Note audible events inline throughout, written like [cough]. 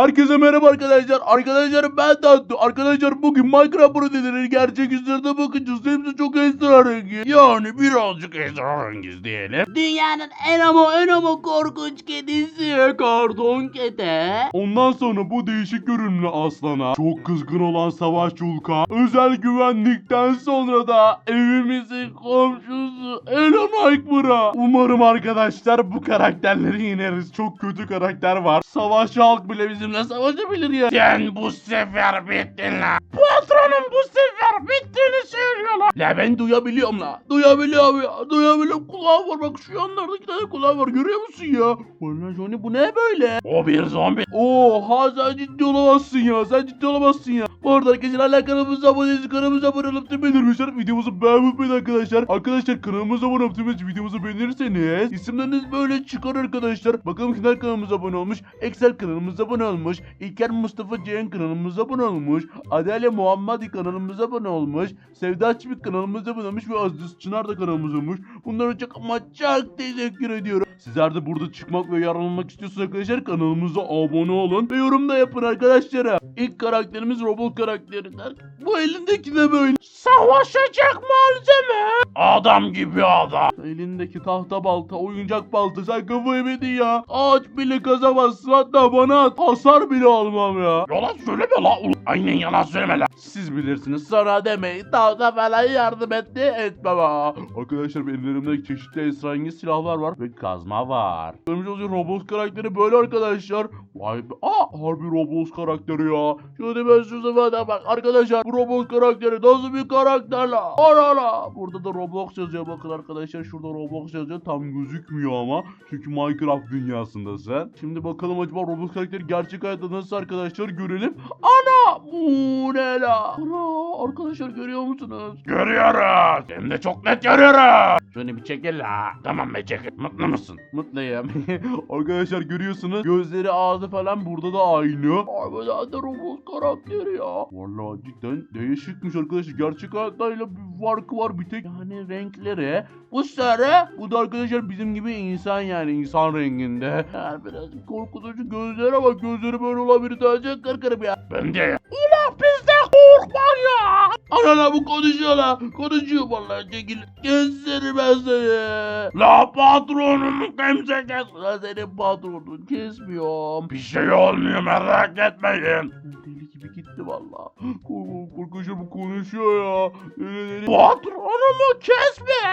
Herkese merhaba arkadaşlar. Arkadaşlar ben Tatlı. Arkadaşlar bugün Minecraft proteleri gerçek yüzlerine bakacağız. Hepsi çok esrarengiz. Yani birazcık esrarengiz diyelim. Dünyanın en ama en ama korkunç kedisi Kardon kete. Ondan sonra bu değişik görünümlü aslana, çok kızgın olan savaş çulka, özel güvenlikten sonra da evimizin komşusu Elon Aykbur'a. Umarım arkadaşlar bu karakterleri yeneriz. Çok kötü karakter var. Savaş halk bile bizimle savaşabilir ya. Sen bu sefer bittin la. Patronum bu sefer bittiğini söylüyorlar. La ben duyabiliyorum la. Duyabiliyorum ya. Duyabiliyorum. Kulağım var bak şu yanlarda iki tane kulağım var. Görüyor musun ya? Vallahi Johnny bu ne böyle? O bir zombi. Oha sen ciddi olamazsın ya. Sen ciddi olamazsın ya. Bu arada arkadaşlar hala kanalımıza abone değilseniz kanalımıza abone olup tüm beğenirmişler. Videomuzu beğenmeyi arkadaşlar. Arkadaşlar kanalımıza abone olup tüm videomuzu beğenirseniz isimleriniz böyle çıkar arkadaşlar. Bakalım kimler kanalımıza abone olmuş. Excel kanalımıza abone olmuş. İlker Mustafa Ceyhan kanalımıza abone olmuş. Adele Muhammadi kanalımıza abone olmuş. Sevda Çivik kanalımıza abone olmuş. Ve Aziz Çınar da kanalımıza olmuş. Bunlara çok ama çok teşekkür ediyorum. Sizler de burada çıkmak ve yararlanmak istiyorsanız arkadaşlar kanalımıza abone olun. Ve yorum da yapın arkadaşlar. İlk karakterimiz Robot karakterinden. Bu elindeki de böyle. Savaşacak malzeme. Adam gibi adam. Elindeki tahta balta, oyuncak balta. Sen kafayı yedin ya. Ağaç bile kazamazsın. Hatta bana at. Hasar bile almam ya. Yalan söyleme la. Aynen yalan söyleme la. Siz bilirsiniz. Sonra demeyin. Tahta falan yardım etti. Etme ba. Arkadaşlar benim elimde çeşitli esrarengiz silahlar var. Ve kazma var. Görmüş olduğunuz robot karakteri böyle arkadaşlar. Vay be. Aa harbi robot karakteri ya. Şöyle ben şu bak. Arkadaşlar bu robot karakteri nasıl bir karakter la? Ara la. Burada da Roblox yazıyor bakın arkadaşlar. Şurada Roblox yazıyor. Tam gözükmüyor ama. Çünkü Minecraft dünyasındasın. Şimdi bakalım acaba Roblox karakteri gerçek hayatta nasıl arkadaşlar görelim. Ana! Bu ne la? Ana! Arkadaşlar görüyor musunuz? Görüyoruz. Hem de çok net görüyoruz. Şöyle bir çekil la. Tamam be çekil. Mutlu musun? Mutluyum. [laughs] arkadaşlar görüyorsunuz. Gözleri ağzı falan burada da aynı. Harbiden de Roblox karakteri ya. Vallahi cidden değişikmiş arkadaşlar. Gerçek hayattayla bir farkı var bir tek. Yani renkleri. Bu sarı. Bu da arkadaşlar bizim gibi insan yani insan renginde. [laughs] Yani biraz korkutucu gözlere bak. Gözleri böyle olabilir. Sadece kırkırım ya. Ben de. Ulan biz de korkma ya. Ana bu konuşuyor la. Konuşuyor vallahi çekil. Keserim ben seni. La patronum kimse kes. La senin patronun kesmiyorum. Bir şey olmuyor merak etmeyin. Deli gibi gitti valla. Kork- Korkunç bu konuşuyor ya. Deli deli. Patronumu kesme.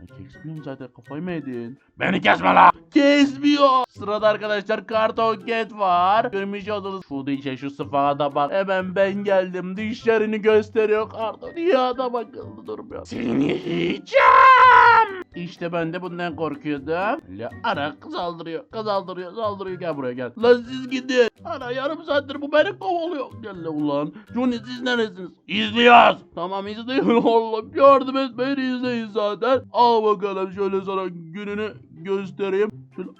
Ben kesmiyorum zaten kafayı mı yedin? Beni kesme la. Kesmiyor. Sırada arkadaşlar karton ket var. Görmüş oldunuz. Şu dişe şu sıfada bak. Hemen ben geldim. Dişlerini gösteriyor karton. Ya da bakıldı durmuyor. Seni yiyeceğim. İşte ben de bundan korkuyordum. La ara saldırıyor. Saldırıyor. Saldırıyor. Gel buraya gel. Lan siz gidin. Ana yarım saattir bu beni kovalıyor. Gel la ulan. Johnny siz neresiniz? İzliyoruz. Tamam izleyin oğlum. [laughs] Yardım et beni izleyin zaten. Al bakalım şöyle sana gününü göstereyim. Şöyle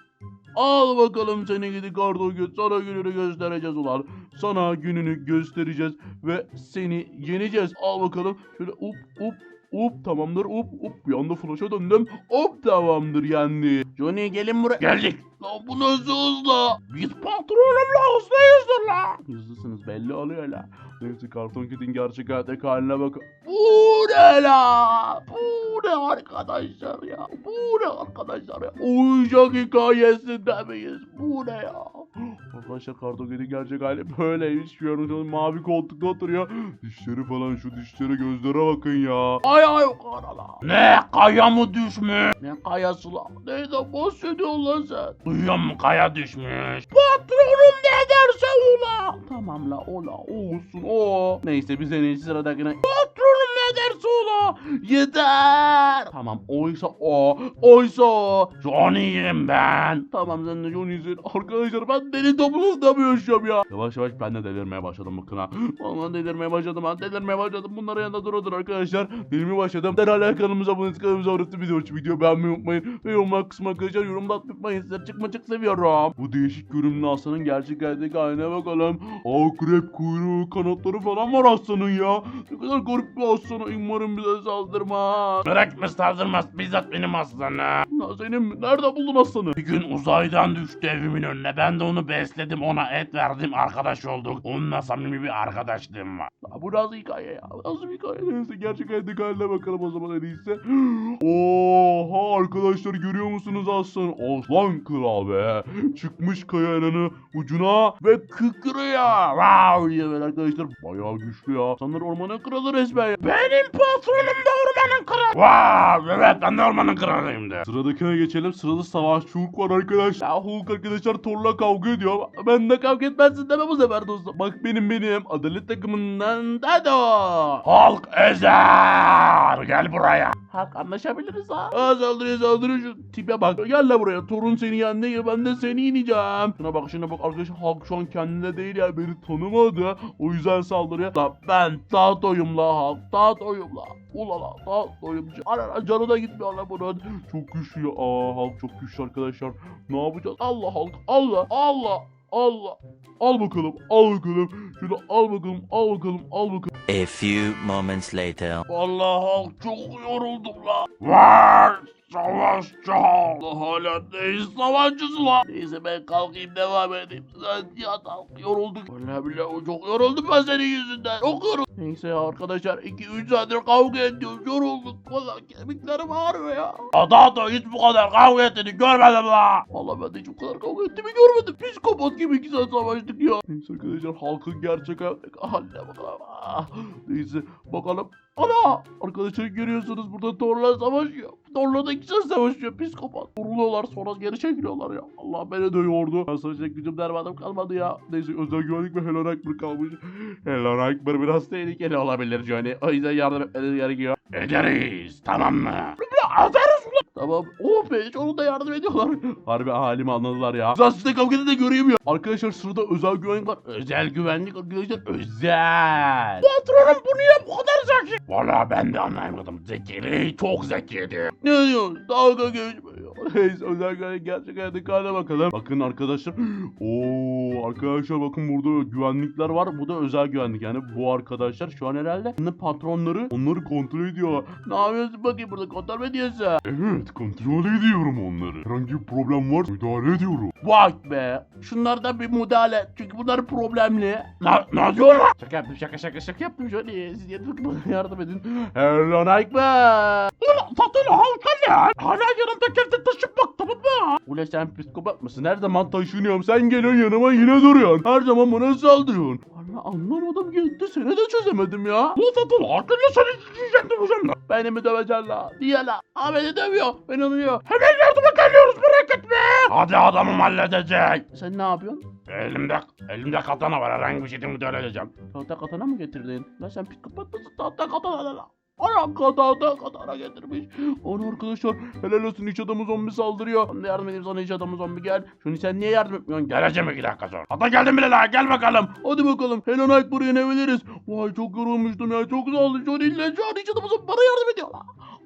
Al bakalım seni gidi kardo göt. Sana gününü göstereceğiz ulan. Sana gününü göstereceğiz ve seni yeneceğiz. Al bakalım. Şöyle up up up tamamdır up up. Bir anda flash'a döndüm. Hop tamamdır yendi. Johnny gelin buraya. Geldik. Lan bu nasıl hızlı? Biz patronumla hızlıyızdır la. Hızlısınız belli oluyor la. Neyse karton kedin gerçek hayattaki haline bakın. Bu ne la? Bu ne arkadaşlar ya? Bu ne arkadaşlar ya? Oyuncak hikayesinde miyiz? Bu ne ya? Arkadaşlar karton kedin gerçek hali böyleymiş. Görmüş mavi koltukta oturuyor. Dişleri falan şu dişleri gözlere bakın ya. Ay ay karala. Ne kaya mı düşmüş? Ne kayası la? Neyden bahsediyorsun lan sen? Duyuyor musun kaya düşmüş? Patronum ne derse ula. Tamam la ola olsun o. Neyse biz en iyisi sıradakine. Patronum ne derse ula. Yeter. Tamam oysa o. Oysa o. Johnny'yim ben. Tamam sen de Johnny'sin. Arkadaşlar ben deli topluluğunda mı yaşıyorum ya? Yavaş yavaş ben de delirmeye başladım bakın ha. Vallahi delirmeye başladım ha. Delirmeye başladım. Bunların yanında dur dur arkadaşlar. Delirmeye başladım. Derhal kanalımıza abone olun. Kanalımıza olun. Video, video beğenmeyi unutmayın. Ve yorumlar kısmına arkadaşlar yorumda atmayı unutmayın. Sizleri çıkma çık seviyorum. Bu değişik görünümlü aslanın gerçek hayattaki haline bakalım. Akrep kuyruğu kanatları falan var aslanın ya. Ne kadar garip bir aslan. Umarım bir bize saldırmaz. Bırak mı saldırmaz bizzat benim aslanım. Ya senin nerede buldun aslanı? Bir gün uzaydan düştü evimin önüne. Ben de onu besledim ona et verdim arkadaş olduk. Onunla samimi bir arkadaşlığım var. Ya bu nasıl hikaye ya? Nasıl bir hikaye? Neyse gerçek hayattaki haline bakalım o zaman en iyisi. [gasps] Oha arkadaşlar görüyor musunuz aslan? Aslan kral be. Çıkmış kayanın ucuna ve kıkırıyor. Wow diye böyle arkadaşlar. Bayağı güçlü ya. Sanır ormanın kralı resmen ya. Benim patronum da ormanın kralı. Wow evet ben de ormanın kralıyım de. Sıradakine geçelim. Sırada savaşçı Hulk var arkadaşlar. Ya Hulk arkadaşlar Thor'la kavga ediyor. Ben de kavga etmezsin deme bu sefer dostum. Bak benim benim. Adalet takımından Dado. Hulk Ezer gel buraya. Hak anlaşabiliriz ha. Aa saldırıyor saldırıyor şu tipe bak. Gel la buraya. Torun seni yendiği gibi ben de seni ineceğim. Şuna bak şuna bak arkadaşlar Hulk şu an kendine değil ya beni tanımadı. O yüzden saldırıyor. La ben Tato'yum la Hulk. Tato'yum la. Ulala Tato'yum. Ara canı da gitmiyor la bunun. Çok güçlü. Aa Hulk çok güçlü arkadaşlar. Ne yapacağız? Allah Hulk. Allah. Allah. Allah. Al bakalım. Al bakalım. Şunu al bakalım. Al bakalım. Al bakalım. A few moments later. Allah Hulk çok yoruldum la. Var savaşçı. Allah hala neyiz savaşçısı la. Neyse ben kalkayım devam edeyim. Sen yat yorulduk. Vallahi billahi çok yoruldum ben senin yüzünden. Çok yoruldum. Neyse ya arkadaşlar 2-3 saattir kavga ediyoruz yorulduk. Valla kemiklerim ağrıyor ya. Ada da hiç bu kadar kavga ettiğini görmedim la. Valla ben de hiç bu kadar kavga ettiğimi görmedim. Psikopat gibi 2 saat savaştık ya. Neyse arkadaşlar halkın gerçek hayattaki haline bakalım. Ah, Neyse bakalım. Ana! Arkadaşlar görüyorsunuz burada Thor'la savaşıyor. Thor'la da iki saat savaşıyor psikopat. Vuruluyorlar sonra geri çekiliyorlar ya. Allah beni de yordu. Ben savaşacak gücüm dermanım kalmadı ya. Neyse özel güvenlik ve Hello Nightmare kalmış. Hello Nightmare biraz tehlikeli olabilir Johnny. O yüzden yardım etmeniz gerekiyor. Ederiz tamam mı? Tamam. Oh be onu da yardım ediyorlar. Harbi halimi anladılar ya. Zaten sizde kavga edin de göreyim ya. Arkadaşlar sırada özel güvenlik var. Özel güvenlik arkadaşlar. Özel. Patronum bu niye bu kadar zeki? Valla ben de anlayamadım. Zekili çok zekiydi. Ne diyorsun? Dalga geçmiyor. Neyse özel güvenlik gerçek hayattaki haline bakalım. Bakın arkadaşlar. [gasps] Oo arkadaşlar bakın burada güvenlikler var. Bu da özel güvenlik. Yani bu arkadaşlar şu an herhalde patronları onları kontrol ediyor. Ne yapıyorsun bakayım burada kontrol mü ediyorsun? Evet kontrol ediyorum onları. Herhangi bir problem var müdahale ediyorum. Bak be. Şunlardan bir müdahale. Çünkü bunlar problemli. Ne, ne diyor lan? Şaka yaptım şaka şaka şaka yaptım şöyle. Siz ki bana yardım edin. Hello Nightmare. Ulan tatlı halka ne? Hala yanımda kendi taşıp bak tamam mı? Ule sen psikopat mısın? Her zaman taşınıyorum. Sen geliyorsun yanıma yine duruyorsun. Her zaman bana saldırıyorsun. Valla anlamadım gitti. Seni de çözemedim ya. Bu tatlı hakkında seni yiyecektim hocam. Beni mi döveceksin la? Diye la. Ha beni dövüyor. Beni alıyor. Hemen yardıma geliyoruz merak etme. Hadi adamım halledecek. Sen ne yapıyorsun? Elimde, elimde katana var herhangi bir şeyden müdahale edeceğim. Tahta katana mı getirdin? La sen psikopat mısın? Tahta katana la. Ana katana katana getirmiş. Onu arkadaşlar helal olsun iç adamı zombi saldırıyor. Ben de yardım edeyim sana iç adamı zombi gel. Şunu sen niye yardım etmiyorsun? Gel. Geleceğim iki dakika sonra. Hatta geldim bile la gel bakalım. Hadi bakalım. Hello Night buraya inebiliriz. Vay çok yorulmuştum ya. Çok sağ olun. İle Johnny hiç adamı zombi bana yardım ediyor.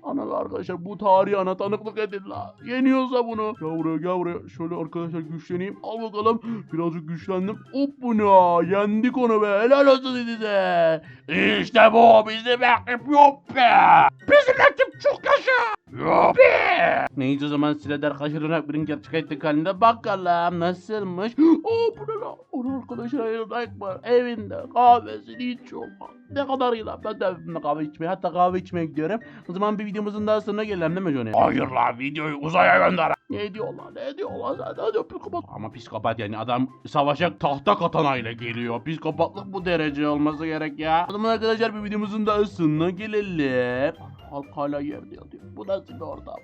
Ana arkadaşlar bu tarihi ana tanıklık edin la. Yeniyorsa bunu. Gel buraya gel buraya. Şöyle arkadaşlar güçleneyim. Al bakalım. Birazcık güçlendim. Hop bunu. Yendik onu be. Helal olsun size. İşte bu bizim ekip yok be. Bizim ekip çok yaşa. Yok be. Neyse zaman Siledar kaşırarak birin gerçek hayattaki halinde bakalım nasılmış. Oo bu ne la? Onu arkadaşlar Hello var. Evinde kahvesini içiyor. Ne kadar iyi lan. Ben de evimde kahve içmeye hatta kahve içmeye gidiyorum. O zaman bir videomuzun daha sonuna gelelim değil mi Johnny? Hayır la videoyu uzaya gönder. Ne diyorlar ne diyorlar ne diyor psikopat. Ama psikopat yani adam savaşa tahta katana ile geliyor. Psikopatlık bu derece olması gerek ya. O zaman arkadaşlar bir videomuzun daha sonuna gelelim. Halk hala yerde yatıyor. Bu nasıl bir ortam?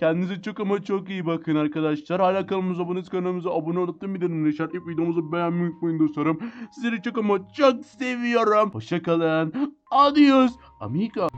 Kendinize çok ama çok iyi bakın arkadaşlar. Hala kanalımıza abone kanalımıza abone olup bildirimleri işaretleyip videomuzu beğenmeyi unutmayın dostlarım. Sizleri çok ama çok seviyorum. Hoşçakalın. Adios, amigo.